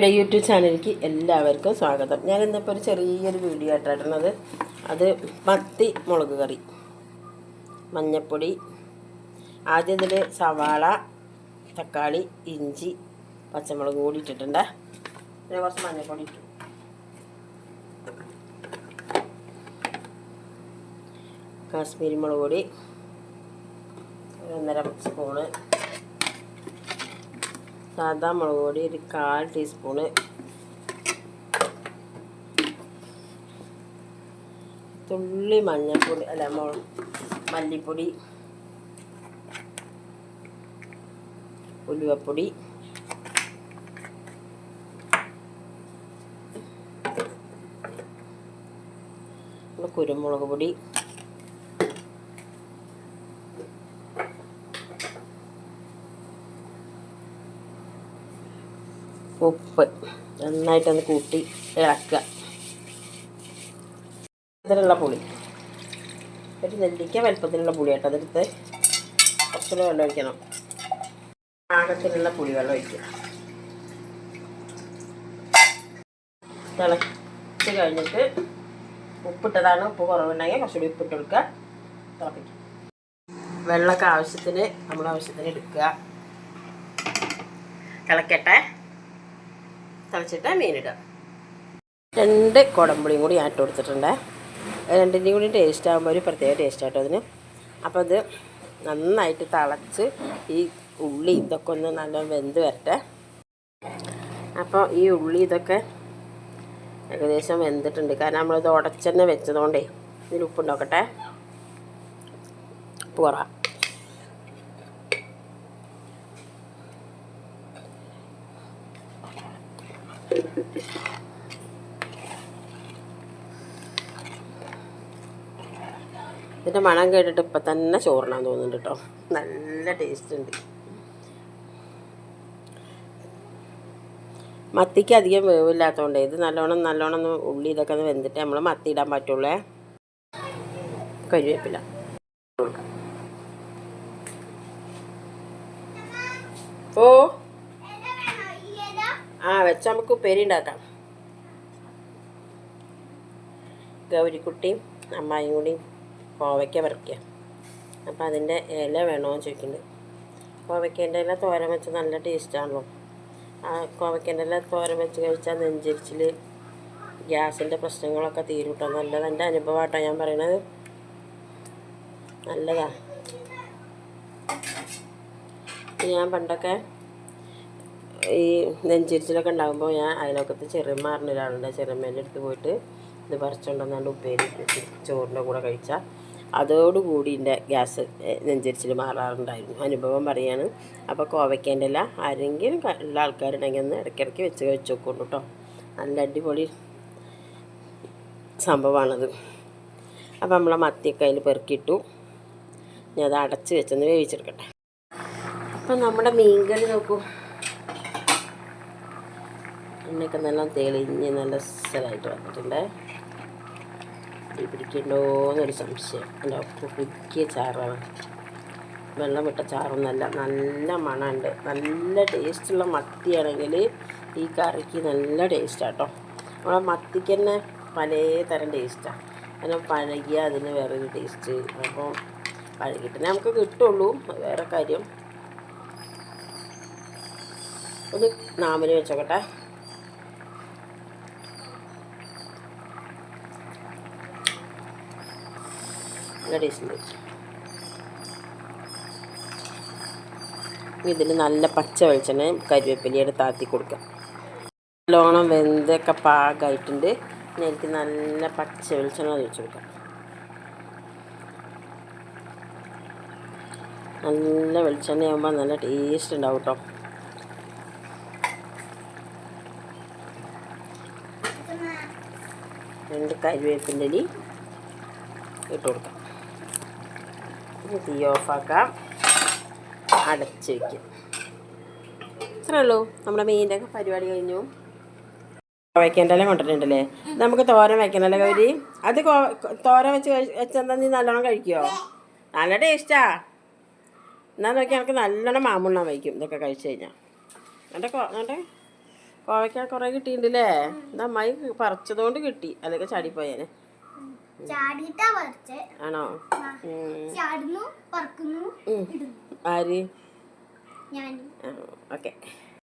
എന്റെ യൂട്യൂബ് ചാനലിലേക്ക് എല്ലാവർക്കും സ്വാഗതം. ഞാൻ ഇന്നിപ്പോൾ ഒരു ചെറിയൊരു വീഡിയോ ആയിട്ടിടുന്നത് അത് മത്തി മുളക് കറി മഞ്ഞപ്പൊടി ആദ്യം ഇതിൽ സവാള തക്കാളി ഇഞ്ചി പച്ചമുളക് കൂടി ഇട്ടിട്ടുണ്ട്. പിന്നെ കുറച്ച് മഞ്ഞപ്പൊടി ഇട്ടു. കാശ്മീരി മുളക് പൊടി ഒന്നര സ്പൂണ് സാദാ മുളക് പൊടി ഒരു കാൽ ടീസ്പൂണ്. തുള്ളി മഞ്ഞൾപ്പൊടി അല്ല മല്ലിപ്പൊടി ഉലുവപ്പൊടി. കുരുമുളക് പൊടി ഉപ്പ് നന്നായിട്ടൊന്ന് കൂട്ടി ഇളക്കുക. അതിലുള്ള പുളി. ഒരു നെല്ലിക്ക വലുപ്പത്തിലുള്ള പുളി കേട്ടോ അതെടുത്ത് കുറച്ചുകൂടെ വെള്ളം ഒഴിക്കണം. പാകത്തിലുള്ള പുളി വെള്ളം ഒഴിക്കുക. തിളച്ച് കഴിഞ്ഞിട്ട് ഉപ്പിട്ടതാണ്. ഉപ്പ് കുറവുണ്ടെങ്കിൽ കുറച്ചുകൂടി ഉപ്പിട്ട് കൊടുക്കുക. തിളപ്പിക്കുക. വെള്ളമൊക്കെ ആവശ്യത്തിന് നമ്മുടെ ആവശ്യത്തിന് എടുക്കുക. തിളക്കട്ടെ. തിളച്ചിട്ട് മീനിടുക. രണ്ട് കുടമ്പുളിയും കൂടി ആട്ട് കൊടുത്തിട്ടുണ്ട്. രണ്ടിന്റെയും കൂടി ടേസ്റ്റ് ആകുമ്പോൾ ഒരു പ്രത്യേക ടേസ്റ്റ് ആട്ടോ അതിന്. അപ്പോൾ അത് നന്നായിട്ട് തിളച്ച് ഈ ഉള്ളി ഇതൊക്കെ ഒന്ന് നല്ല വെന്ത് വരട്ടെ. അപ്പോൾ ഈ ഉള്ളി ഇതൊക്കെ ഏകദേശം വെന്തിട്ടുണ്ട്. കാരണം നമ്മളിത് ഉടച്ചെന്നെ വെച്ചതുകൊണ്ടേ ഇതിൽ ഉപ്പ് നോക്കട്ടെ ഉപ്പ് കുറവാ ഇതിന്റെ മണം കേട്ടിട്ട് ഇപ്പം തന്നെ ചോറിനാൻ തോന്നുന്നുണ്ട് കേട്ടോ. നല്ല ടേസ്റ്റ് ഉണ്ട്. മത്തിക്ക് അധികം വേവില്ലാത്തതുകൊണ്ട് ഇത് നല്ലോണം നല്ലോണം ഒന്ന് ഉള്ളി ഇതൊക്കെ ഒന്ന് വെന്തിട്ട് നമ്മൾ മത്തി ഇടാൻ പറ്റുള്ളേ. കരിവേപ്പില. ഓ. വെച്ച നമുക്ക് ഉപ്പേരി ഉണ്ടാക്കാം. ഗൗരിക്കുട്ടിയും അമ്മായും കൂടി കോവയ്ക്ക പറിക്കുക അപ്പോൾ അതിന്റെ ഇല വേണമെന്ന് ചോദിക്കുന്നുണ്ട്. കോവയ്ക്കേന്റെ ഇല തോരൻ വെച്ച് നല്ല ടേസ്റ്റാണല്ലോ ആ കോവയ്ക്കേന്റെ ഇല തോരൻ വെച്ച് കഴിച്ചാൽ നെഞ്ചരിച്ചിൽ ഗ്യാസിന്റെ പ്രശ്നങ്ങളൊക്കെ തീരും കേട്ടോ നല്ലത് എന്റെ അനുഭവമായിട്ടാണ് ഞാൻ പറയണത്. നല്ലതാണ് ഞാൻ പണ്ടൊക്കെ ഈ നെഞ്ചിരിച്ചിലൊക്കെ ഉണ്ടാകുമ്പോൾ ഞാൻ അതിനൊക്കത്ത് ചെറുമ്മ പറഞ്ഞ ഒരാളുണ്ട് ചെറുമ്മേന്റെ അടുത്ത് പോയിട്ട് ഇത് പറിച്ചുകൊണ്ടുവന്നാണ്ട് ഉപ്പേരി ചോറിന്റെ കൂടെ കഴിച്ചാൽ അതോടുകൂടി എന്റെ ഗ്യാസ് നെഞ്ചരിച്ചിൽ മാറാറുണ്ടായിരുന്നു. അനുഭവം പറയാണ്. അപ്പോൾ കോവയ്ക്കേന്റെ ഇല ആരെങ്കിലും ഉള്ള ആൾക്കാരുണ്ടെങ്കിൽ ഒന്ന് ഇടയ്ക്കിടയ്ക്ക് വെച്ച് കഴിച്ച് നോക്കുള്ളൂ കേട്ടോ നല്ല അടിപൊളി സംഭവമാണത് അപ്പോൾ നമ്മളെ മത്തിയൊക്കെ അതിൽ പെറുക്കിയിട്ടു ഞാൻ അത് അടച്ച് വെച്ചൊന്ന് വേവിച്ചെടുക്കട്ടെ. അപ്പം നമ്മുടെ മീൻകറി നോക്കൂ. എണ്ണയൊക്കെ നല്ല തെളിഞ്ഞ് നല്ല സ്ഥലമായിട്ട് വന്നിട്ടുണ്ടേ. തീ പിടിക്കണ്ടോ എന്നൊരു സംശയം. എന്റെ പുതിയ ചാറാണ്. വെള്ളം വിട്ട ചാറൊന്നല്ല നല്ല മണമുണ്ട്. നല്ല ടേസ്റ്റുള്ള മത്തിയാണെങ്കിൽ ഈ കറിക്ക് നല്ല ടേസ്റ്റാണ് കേട്ടോ നമ്മളെ മത്തിക്ക് തന്നെ പല തരം ടേസ്റ്റാണ് അതിനെ പഴകിയ അതിന് വേറൊരു ടേസ്റ്റ്. അപ്പോൾ പഴകിട്ട് നമുക്ക് കിട്ടുള്ളൂ. വേറെ കാര്യം. ഒന്ന് നാമിന് വെച്ചോക്കട്ടെ. നല്ല ടേസ്റ്റ് ഇതിൽ നല്ല പച്ച വെളിച്ചെണ്ണയും കരിവേപ്പിലയുടെ താത്തി കൊടുക്കാം. നല്ലോണം വെന്തൊക്കെ പാകമായിട്ടുണ്ട് എനിക്ക് നല്ല പച്ച വെളിച്ചെണ്ണ ഒഴിച്ച് കൊടുക്കാം. നല്ല വെളിച്ചെണ്ണ ആകുമ്പോൾ നല്ല ടേസ്റ്റ് ഉണ്ടാവും കേട്ടോ രണ്ട് കരിവേപ്പിന്റെ ഇട്ട് കൊടുക്കാം. തീ ഓഫാക്കാം അടച്ച് വയ്ക്കും ഇത്രേ ഉള്ളൂ. നമ്മുടെ മീനിന്റെ ഒക്കെ പരിപാടി കഴിഞ്ഞു. വയ്ക്കേണ്ടല്ലേ? കൊണ്ടിട്ടുണ്ടല്ലേ നമുക്ക് തോരൻ വയ്ക്കണല്ലേ കൗരി അത് തോരൻ വെച്ച് വെച്ചാൽ നീ നല്ലോണം കഴിക്കുമോ നല്ല ടേസ്റ്റാ എന്നാ നോക്കി എനിക്ക് നല്ലോണം മാമുണ്ണാൻ വയ്ക്കും ഇതൊക്കെ കഴിച്ചു കഴിഞ്ഞാൽ എന്നിട്ട് എന്നിട്ട് കോവയ്ക്ക കുറേ കിട്ടിയിട്ടുണ്ടല്ലേ എന്താ അമ്മായി പറിച്ചതുകൊണ്ട് കിട്ടി. അല്ലെങ്കിൽ ചാടിപ്പോയേനെ. ചാടിയിട്ടാ പറിച്ചേ ആണോ? ചാടുന്നു പറക്കുന്നു ആര്? ഞാൻ ഓക്കെ.